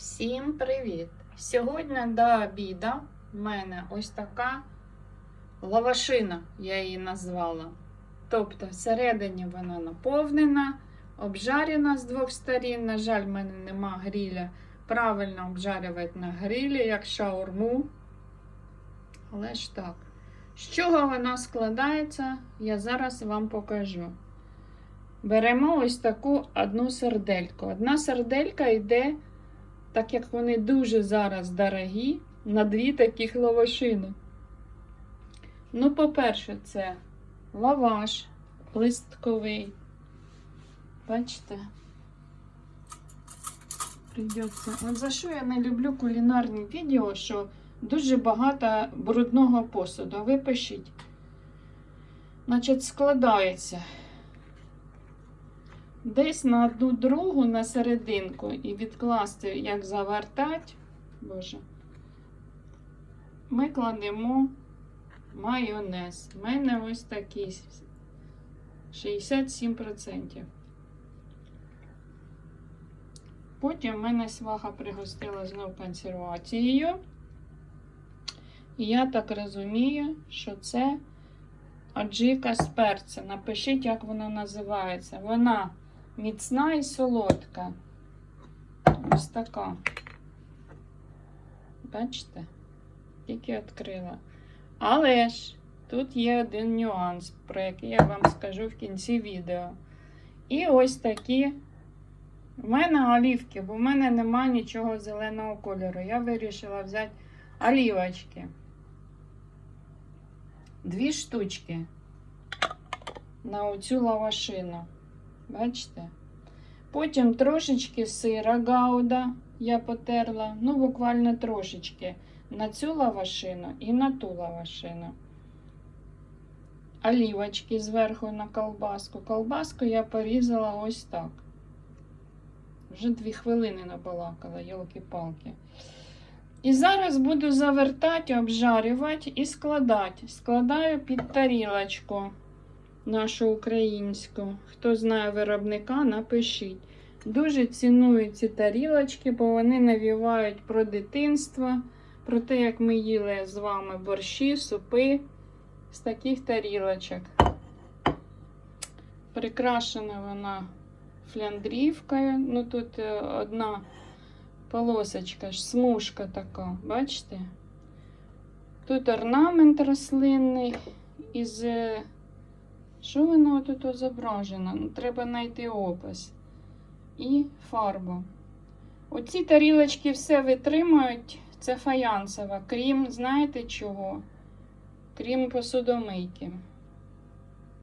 Всім привіт! Сьогодні до обіда в мене ось така лавашина, я її назвала. Тобто, всередині вона наповнена, обжарена з двох сторін. На жаль, в мене нема гріля. Правильно обжарювати на грилі, як шаурму. Але ж так. З чого вона складається, я зараз вам покажу. Беремо ось таку одну сердельку. Одна серделька йде, так як вони дуже зараз дорогі, на дві таких лавашини. Ну, по-перше, це лаваш листковий. Бачите? Придеться. От за що я не люблю кулінарні відео, що дуже багато брудного посуду. Ви пишіть. Значить, складається десь на одну другу на серединку і відкласти, як завертать. Боже. Ми кладемо майонез. У мене ось такий 67%. Потім мене свага пригостила знов консервацією. І я так розумію, що це аджика з перця. Напишіть, як вона називається. Вона міцна і солодка. Ось така. Бачите? Тільки відкрила. Але ж тут є один нюанс, про який я вам скажу в кінці відео. І ось такі. У мене олівки, бо в мене нема нічого зеленого кольору. Я вирішила взяти олівочки. Дві штучки на оцю лавашину. Бачите? Потім трошечки сира гауда я потерла, ну, буквально трошечки на цю лавашину і на ту лавашину. Олівочки зверху на колбаску. Колбаску я порізала ось так. Вже дві хвилини набалакала, йолки-палки. І зараз буду завертати, обжарювати і складати. Складаю під тарілочку нашу українську. Хто знає виробника, напишіть. Дуже ціную ці тарілочки, бо вони навівають про дитинство, про те, як ми їли з вами борщі, супи з таких тарілочок. Прикрашена вона фляндрівкою. Ну тут е, одна полосочка, смужка така, бачите? Тут орнамент рослинний із. Що воно тут зображено? Ну, треба знайти опис. І фарба. Оці тарілочки все витримають, Це фаянсова, крім, знаєте чого? Крім посудомийки.